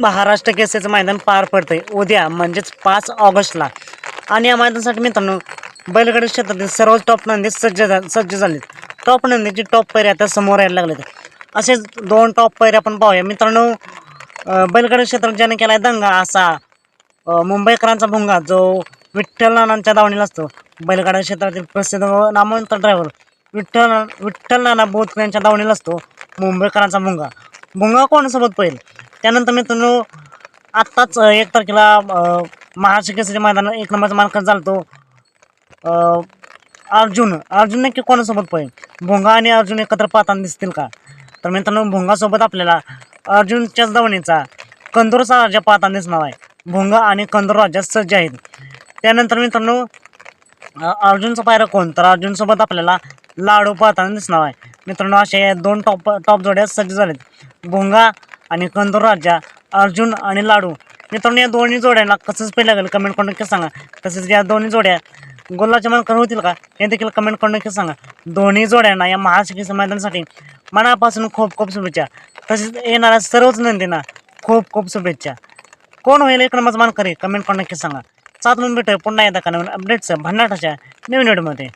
महाराष्ट्र केसरीचं मैदान पार पडतंय. उद्या म्हणजेच पाच ऑगस्टला. आणि या मैदानासाठी मित्रांनो बैलगाडी क्षेत्रातील सर्वच टॉप नंदी सज्ज झा सज्ज झालेत. टॉप नंदीची टॉप पैरे आता समोर यायला लागलेत. असेच दोन टॉप पैरे आपण पाहूया. मित्रांनो बैलगाडी क्षेत्रात ज्याने केला आहे दंगा असा मुंबईकरांचा भुंगा जो विठ्ठल नानांच्या दावणीला असतो. बैलगाडा क्षेत्रातील प्रसिद्ध व नामवंत ड्रायव्हर विठ्ठल विठ्ठल नाना बोधकर यांच्या दावणीला असतो मुंबईकरांचा भुंगा. भुंगा कोणासोबत पडेल त्यानंतर मित्रांनो आत्ताच एक तारखेला अं, मैदान एक नंबरचा मानकन चालतो अर्जुन. अर्जुन नक्की कोणासोबत पडेल भोंगा आणि अर्जुन एकत्र पाहताना दिसतील का? तर मित्रांनो भोंगासोबत आपल्याला अर्जुनच्याच दावणीचा कंदूरचा राजा पाहताना दिसणार आहे. भोंगा आणि कंदूर राजा सज्ज आहेत. त्यानंतर मित्रांनो अर्जुनचा पायरा कोण? तर अर्जुनसोबत आपल्याला लाडू पाहताना दिसणार आहे. मित्रांनो असे या दोन टॉप टॉप जोड्या सज्ज झालेत. भोंगा आणि कंदूर राजा अर्जुन आणि लाडू. मित्रांनो या दोन्ही जोड्यांना कसंच पे लागेल कमेंट करून नक्की सांगा. तसेच या दोन्ही जोड्या गोलाच्या मानकर होतील का हे देखील कमेंट करून नक्की सांगा. दोन्ही जोड्यांना या महाशिकीच्या मैदानासाठी मनापासून खूप खूप शुभेच्छा. तसेच येणाऱ्या सर्वच नंदींना खूप खूप शुभेच्छा. कोण होईल एक नंबरचा मानकरी कमेंट करून नक्की सांगा. सात म्हणून भेटूया पुन्हा एकदा का नवीन अपडेट्स भन्नाटाच्या नवीन व्हिडिओमध्ये